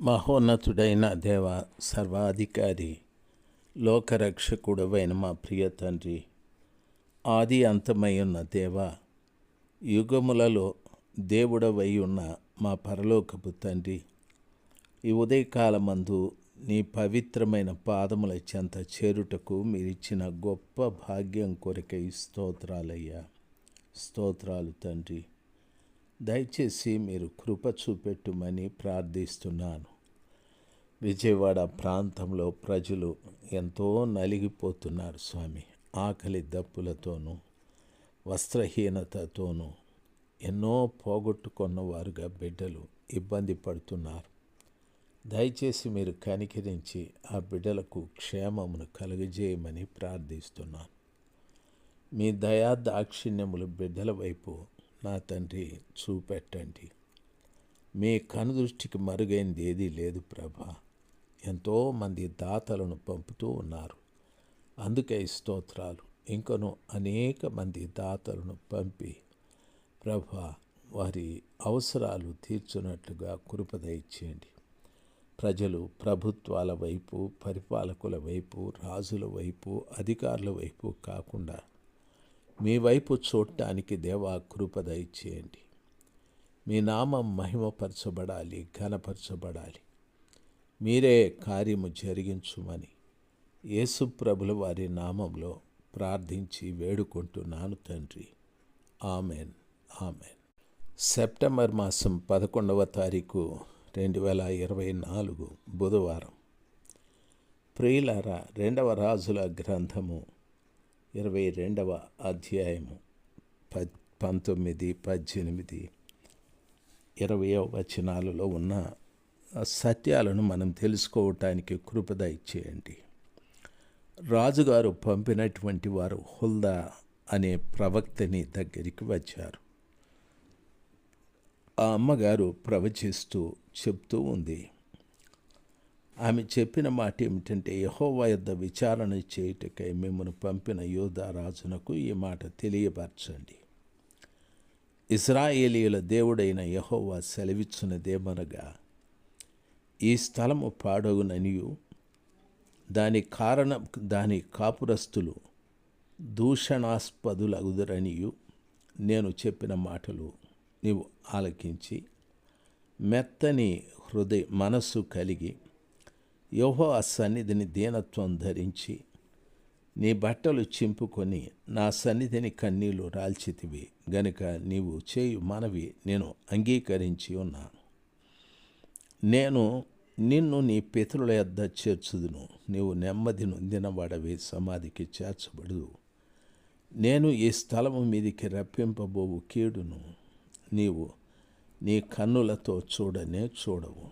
మహోన్నతుడైన దేవ సర్వాధికారి లోకరక్షకుడవైన మా ప్రియ తండ్రి ఆది అంతమై ఉన్న దేవ యుగములలో దేవుడవై ఉన్న మా పరలోకపు తండ్రి ఈ ఉదయకాలమందు నీ పవిత్రమైన పాదముల చెంత చేరుటకు మీరిచ్చిన గొప్ప భాగ్యం కొరకై స్తోత్రాలయ్యా. స్తోత్రాలు తండ్రి. దయచేసి మీరు కృప చూపెట్టుమని ప్రార్థిస్తున్నాను. విజయవాడ ప్రాంతంలో ప్రజలు ఎంతో నలిగిపోతున్నారు స్వామి. ఆకలి దప్పులతోనూ వస్త్రహీనతతోనూ ఎన్నో పోగొట్టుకున్న వారుగా బిడ్డలు ఇబ్బంది పడుతున్నారు. దయచేసి మీరు కనికరించి ఆ బిడ్డలకు క్షేమమును కలుగజేయమని ప్రార్థిస్తున్నాను. మీ దయా దాక్షిణ్యములు బిడ్డల వైపు నా తండ్రి చూపెట్టండి. మీ కనుదృష్టికి మరుగైనది ఏదీ లేదు ప్రభా. ఎంతోమంది దాతలను పంపుతూ ఉన్నారు. అందుకే స్తోత్రాలు. ఇంకను అనేక మంది దాతలను పంపి ప్రభా వారి అవసరాలు తీర్చున్నట్లుగా కృపద ఇచ్చేయండి ప్రజలు ప్రభుత్వాల వైపు పరిపాలకుల వైపు రాజుల వైపు అధికారుల వైపు కాకుండా మీ వైపు చూడటానికి దేవా కృపద ఇచ్చేయండి మీ నామం మహిమపరచబడాలి ఘనపరచబడాలి. మీరే కార్యము జరిగించుమని యేసుప్రభుల వారి నామంలో ప్రార్థించి వేడుకుంటున్నాను తండ్రి. ఆమెన్. ఆమెన్. సెప్టెంబర్ మాసం పదకొండవ తారీఖు రెండు వేల ఇరవై నాలుగు బుధవారం. ప్రియులారా రెండవ రాజుల గ్రంథము ఇరవై రెండవ అధ్యాయము. ప పంతొమ్మిది పద్దెనిమిది ఇరవయో వచనాలలో ఉన్న సత్యాలను మనం తెలుసుకోవటానికి కృపద ఇచ్చేయండి రాజుగారు పంపినటువంటి వారు హుల్దా అనే ప్రవక్తని దగ్గరికి వచ్చారు. ఆ అమ్మగారు ప్రవచిస్తూ చెప్తూ ఉంది ఆమె చెప్పిన మాట ఏమిటంటే యహోవా యొద్ద విచారణ చేయుటకై మిమ్మల్ని పంపిన యోధా రాజునకు ఈ మాట తెలియపరచండి. ఇస్రాయేలీయుల దేవుడైన యహోవా సెలవిచ్చునదేమనగా ఈ స్థలము పాడగుననియు దాని కారణం దాని కాపురస్తులు దూషణాస్పదులగుదరనియు నేను చెప్పిన మాటలు నీవు ఆలకించి మెత్తని హృదయ మనస్సు కలిగి యోహో ఆ సన్నిధిని దీనత్వం ధరించి నీ బట్టలు చింపుకొని నా సన్నిధిని కన్నీళ్ళు రాల్చితివి. గనుక నీవు చేయు మనవి నేను అంగీకరించి ఉన్నాను నేను నిన్ను నీ పితరుల యొద్ద చేర్చుదును. నీవు నెమ్మది నొందినవాడవి సమాధికి చేర్చబడు. నేను ఈ స్థలము మీదికి రప్పింపబోవు కీడును. నీవు నీ కన్నులతో చూడనే చూడవు.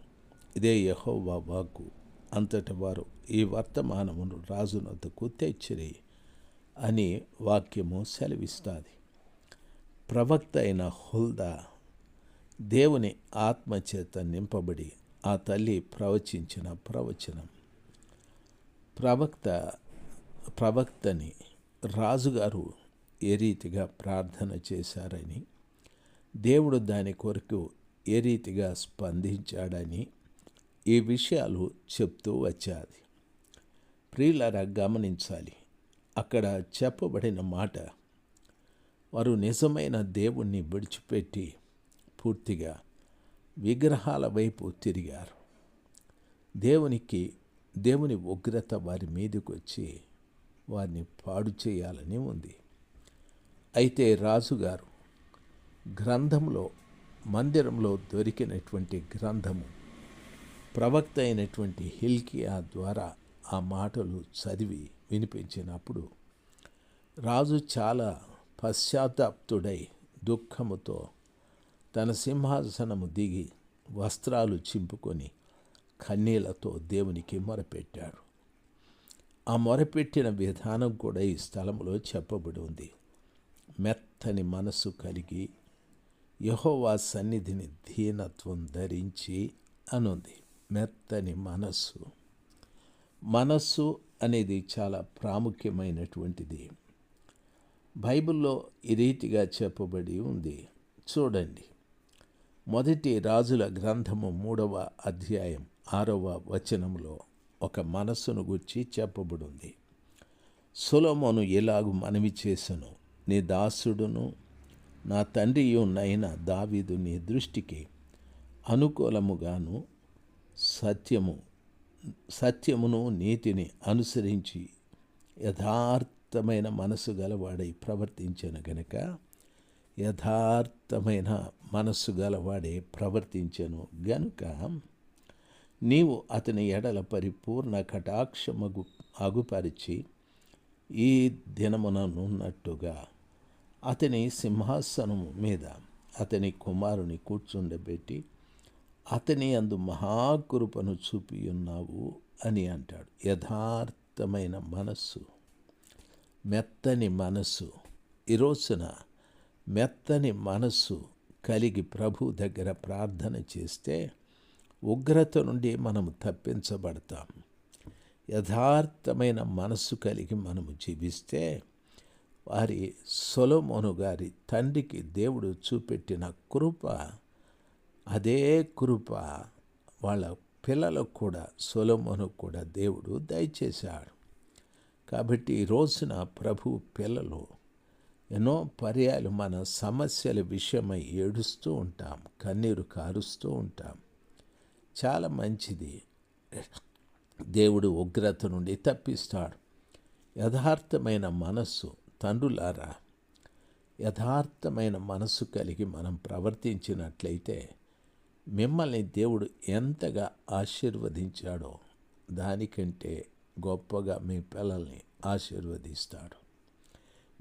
ఇదే యహోవా వాక్కు. అంతటి వారు ఈ వర్తమానమును రాజునద్దకు తెచ్చిరి అని వాక్యము సెలవిస్తుంది. ప్రవక్త అయిన హుల్దా దేవుని ఆత్మచేత నింపబడి ఆ తల్లి ప్రవచించిన ప్రవచనం. ప్రవక్త ప్రవక్తని రాజుగారు ఏ రీతిగా ప్రార్థన చేశారని దేవుడు దాని కొరకు ఏ రీతిగా స్పందించాడని ఈ విషయాలు చెప్తూ వచ్చాది ప్రియులరా గమనించాలి. అక్కడ చెప్పబడిన మాట వారు నిజమైన దేవుణ్ణి విడిచిపెట్టి పూర్తిగా విగ్రహాల వైపు తిరిగారు. దేవునికి దేవుని ఉగ్రత వారి మీదకి వచ్చి వారిని పాడు చేయాలని ఉంది. అయితే రాజుగారు గ్రంథంలో మందిరంలో దొరికినటువంటి గ్రంథము ప్రవక్త అయినటువంటి హిల్కియా ద్వారా ఆ మాటలు చదివి వినిపించినప్పుడు రాజు చాలా పశ్చాత్తాప్తుడై దుఃఖముతో తన సింహాసనము దిగి వస్త్రాలు చింపుకొని కన్నీళ్ళతో దేవునికి మొరపెట్టాడు. ఆ మొరపెట్టిన విధానం కూడా ఈ స్థలంలో చెప్పబడి ఉంది. మెత్తని మనస్సు కలిగి యహోవా సన్నిధిని దీనత్వం ధరించి అనుంది. మెత్తని మనస్సు. మనస్సు అనేది చాలా ప్రాముఖ్యమైనటువంటిది. బైబిల్లో ఈ రీతిగా చెప్పబడి ఉంది. చూడండి. మొదటి రాజుల గ్రంథము మూడవ అధ్యాయం ఆరవ వచనంలో ఒక మనస్సును గుర్చి చెప్పబడింది. సులమోను ఎలాగు మనవి చేసను? నీ దాసుడును నా తండ్రియునైన దావీదు నీ దృష్టికి అనుకూలముగాను సత్యము సత్యమును నీతిని అనుసరించి యథార్థమైన మనసు గలవాడై ప్రవర్తించను గనుక యథార్థమైన మనస్సు గలవాడే ప్రవర్తించను గనుక నీవు అతని ఎడల పరిపూర్ణ కటాక్షమగు అగుపరిచి ఈ దినముననున్నట్టుగా అతని సింహాసనము మీద అతని కుమారుని కూర్చుండబెట్టి అతని అందు మహాకృపను చూపి ఉన్నావు అని అంటాడు. యథార్థమైన మనస్సు మెత్తని మనస్సు. ఈరోజున మెత్తని మనస్సు కలిగి ప్రభు దగ్గర ప్రార్థన చేస్తే ఉగ్రత నుండి మనము తప్పించబడతాం. యథార్థమైన మనస్సు కలిగి మనము జీవిస్తే వారి సొలమోను గారి తండ్రికి దేవుడు చూపెట్టిన కృప అదే కృప వాళ్ళ పిల్లలకు కూడా సొలమోను కూడా దేవుడు దయచేశాడు. కాబట్టి ఈ రోజున ప్రభు పిల్లలు ఎన్నో పర్యాలు మన సమస్యల విషయమై ఏడుస్తూ ఉంటాం కన్నీరు కారుస్తూ ఉంటాం. చాలా మంచిది. దేవుడు ఉగ్రత నుండి తప్పిస్తాడు. యథార్థమైన మనస్సు తండ్రులారా యథార్థమైన మనస్సు కలిగి మనం ప్రవర్తించినట్లయితే మిమ్మల్ని దేవుడు ఎంతగా ఆశీర్వదించాడో దానికంటే గొప్పగా మీ పిల్లల్ని ఆశీర్వదిస్తాడు.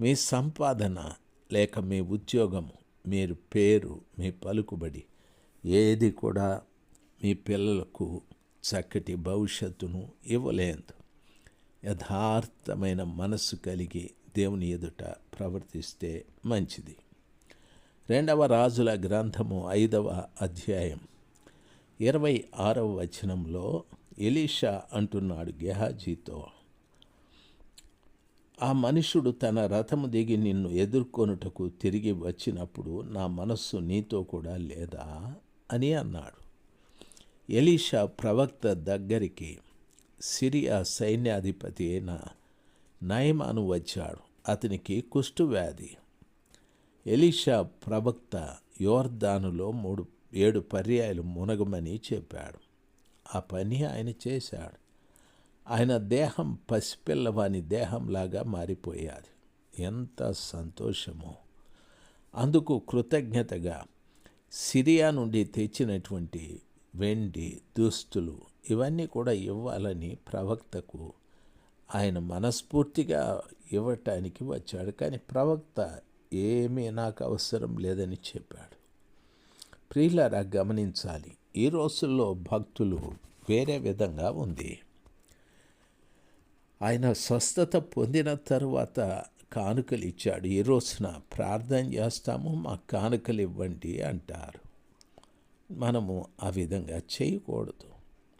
మీ సంపాదన లేక మీ ఉద్యోగము మీరు పేరు మీ పలుకుబడి ఏది కూడా మీ పిల్లలకు చక్కటి భవిష్యత్తును ఇవ్వలేదు. యథార్థమైన మనస్సు కలిగి దేవుని ఎదుట ప్రవర్తిస్తే మంచిది. రెండవ రాజుల గ్రంథము ఐదవ అధ్యాయం. ఇరవై ఆరవ వచనంలో ఎలీషా అంటున్నాడు గెహాజీతో ఆ మనుషుడు తన రథము దిగి నిన్ను ఎదుర్కొనుటకు తిరిగి వచ్చినప్పుడు నా మనస్సు నీతో కూడా లేదా అని అన్నాడు. ఎలీషా ప్రవక్త దగ్గరికి సిరియా సైన్యాధిపతి అయిన నయమాను వచ్చాడు. అతనికి కుష్ఠవ్యాధి ఎలీషా ప్రవక్త యోర్దానులో మూడు ఏడు పర్యాయాలు మునగమని చెప్పాడు. ఆ పని ఆయన చేశాడు. ఆయన దేహం పసిపిల్లవాని దేహంలాగా మారిపోయాది. ఎంత సంతోషమో! అందుకు కృతజ్ఞతగా సిరియా నుండి తెచ్చినటువంటి వెండి దుస్తులు ఇవన్నీ కూడా ఇవ్వాలని ప్రవక్తకు ఆయన మనస్ఫూర్తిగా ఇవ్వటానికి వచ్చాడు. కానీ ప్రవక్త ఏమీ నాకు అవసరం లేదని చెప్పాడు. ప్రియులారా గమనించాలి ఈ రోజుల్లో భక్తులు వేరే విధంగా ఉంది. ఆయన స్వస్థత పొందిన తరువాత కానుకలు ఇచ్చాడు. ఈ రోజున ప్రార్థన చేస్తాము మా కానుకలు ఇవ్వండి అంటారు. మనము ఆ విధంగా చేయకూడదు.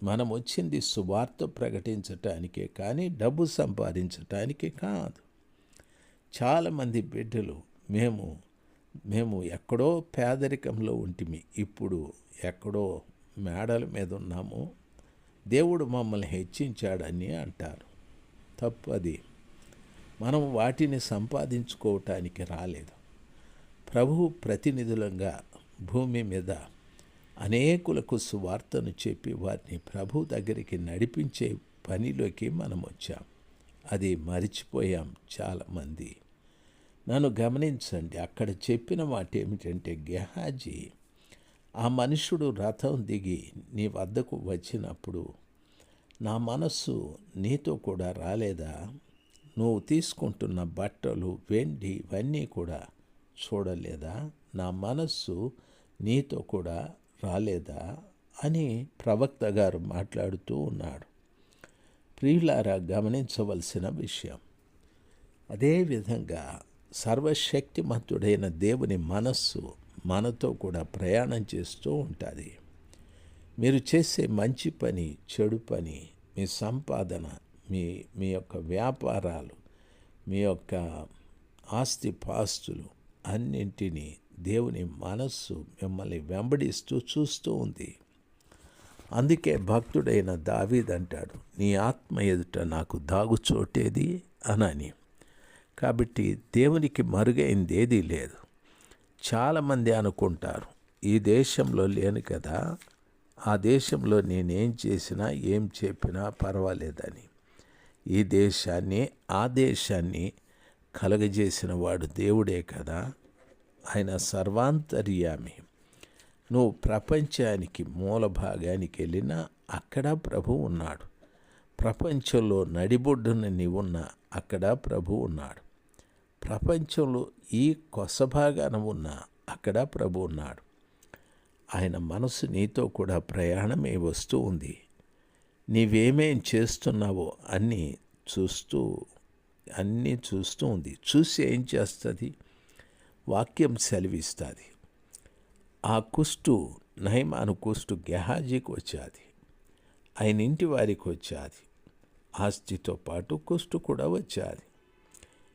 మనం వచ్చింది సువార్త ప్రకటించటానికే కానీ డబ్బు సంపాదించటానికి కాదు. చాలామంది బిడ్డలు మేము మేము ఎక్కడో పేదరికంలో ఉంటిమి. ఇప్పుడు ఎక్కడో మేడల మీద ఉన్నాము. దేవుడు మమ్మల్ని హెచ్చించాడని అంటారు. తప్పు అది. మనం వాటిని సంపాదించుకోవటానికి రాలేదు. ప్రభువు ప్రతినిధులంగా భూమి మీద అనేకులకు సువార్తను చెప్పి వారిని ప్రభు దగ్గరికి నడిపించే పనిలోకి మనం వచ్చాం అది మరిచిపోయాం చాలామంది. నన్ను గమనించండి. అక్కడ చెప్పిన మాట ఏమిటంటే గెహాజీ ఆ మనుషుడు రథం దిగి నీ వద్దకు వచ్చినప్పుడు నా మనస్సు నీతో కూడా రాలేదా? నువ్వు తీసుకుంటున్న బట్టలు వెండి ఇవన్నీ కూడా చూడలేదా? నా మనస్సు నీతో కూడా రాలేదా? అని ప్రవక్త గారు మాట్లాడుతూ ఉన్నాడు. ప్రియులారా గమనించవలసిన విషయం అదేవిధంగా సర్వశక్తిమంతుడైన దేవుని మనస్సు మనతో కూడా ప్రయాణం చేస్తూ ఉంటుంది. మీరు చేసే మంచి పని చెడు పని మీ సంపాదన మీ మీ యొక్క వ్యాపారాలు మీ యొక్క ఆస్తి పాస్తులు అన్నింటినీ దేవుని మనస్సు మిమ్మల్ని వెంబడిస్తూ చూస్తూ ఉంది. అందుకే భక్తుడైన దావీద్ అంటాడు నీ ఆత్మ ఎదుట నాకు దాగుచోటేది అనని. కాబట్టి దేవునికి మరుగైంది ఏదీ లేదు. చాలామంది అనుకుంటారు ఈ దేశంలో లేను కదా ఆ దేశంలో నేనేం చేసినా ఏం చెప్పినా పర్వాలేదని. ఈ దేశాన్ని ఆ దేశాన్ని కలగజేసిన వాడు దేవుడే కదా. ఆయన సర్వాంతర్యామి. నువ్వు ప్రపంచానికి మూల భాగానికి వెళ్ళినా అక్కడ ప్రభు ఉన్నాడు. ప్రపంచంలో నడిబొడ్డున నీవున్నా అక్కడ ప్రభు ఉన్నాడు. ప్రపంచంలో ఈ కొసభాగాన ఉన్న అక్కడ ప్రభు ఉన్నాడు. ఆయన మనసు నీతో కూడా ప్రయాణమే వస్తూ ఉంది. నీవేమేం చేస్తున్నావో అన్నీ చూస్తూ అన్నీ చూస్తూ ఉంది. చూసి ఏం చేస్తుంది? వాక్యం సెలవిస్తుంది. ఆ కుష్టు నయమాను కుష్టు గెహాజీకి వచ్చాది. ఆయన ఇంటి వారికి వచ్చాది. ఆస్తితో పాటు కుష్టు కూడా వచ్చాది.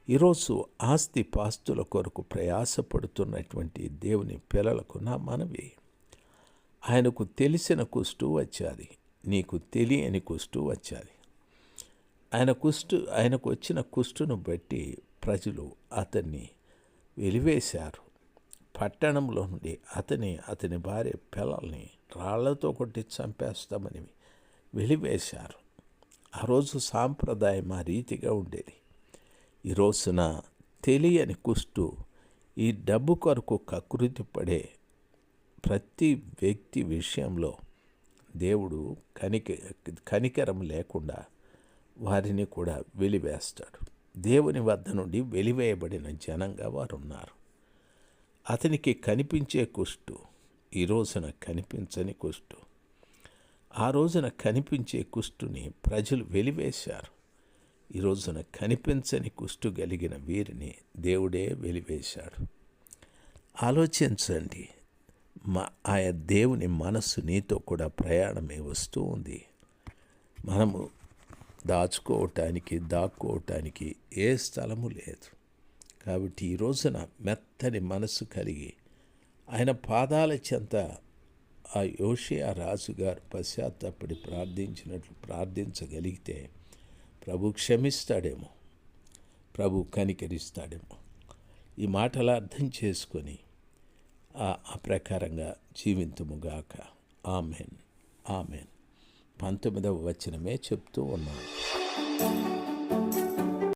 ఈరోజు ఆస్తి పాస్తుల కొరకు ప్రయాసపడుతున్నటువంటి దేవుని పిల్లలకు నా మనవి. ఆయనకు తెలిసిన కుష్టు వచ్చాది నీకు తెలియని కుష్టు వచ్చాది. ఆయన కుష్టు ఆయనకు వచ్చిన కుష్టును బట్టి ప్రజలు అతన్ని వెలివేశారు. పట్టణంలో నుండి అతని అతని భార్య పిల్లల్ని రాళ్ళతో కొట్టి చంపేస్తామని వెలివేశారు. ఆ రోజు సాంప్రదాయం ఆ రీతిగా ఉండేది. ఈ రోజున తెలియని కుష్టు ఈ డబ్బు కొరకు కకృతి పడే ప్రతి వ్యక్తి విషయంలో దేవుడు కనిక కనికరం లేకుండా వారిని కూడా వెలివేస్తాడు. దేవుని వద్ద నుండి వెలివేయబడిన జనంగా వారు ఉన్నారు అతనికి కనిపించే కుష్టు ఈ రోజున కనిపించని కుష్టు. ఆ రోజున కనిపించే కుష్టుని ప్రజలు వెలివేశారు. ఈ రోజున కనిపించని కుష్టు కలిగిన వీరిని దేవుడే వెలివేశాడు. ఆలోచించండి మా ఆయా దేవుని మనస్సు నీతో కూడా ప్రయాణమే వస్తూ ఉంది. మనము దాచుకోవటానికి దాక్కోవటానికి ఏ స్థలము లేదు. కాబట్టి ఈ రోజున మెత్తని మనసు కలిగి ఆయన పాదాల చెంత ఆ యోషియా రాజుగారు పశ్చాత్తపడి ప్రార్థించినట్లు ప్రార్థించగలిగితే ప్రభు క్షమిస్తాడేమో. ప్రభు కనికరిస్తాడేమో. ఈ మాటలు అర్థం చేసుకొని ఆ ప్రకారంగా జీవింతుముగాక ఆమెన్. ఆమెన్. పంతొమ్మిదవ వచనమే చెప్తూ ఉన్నాను.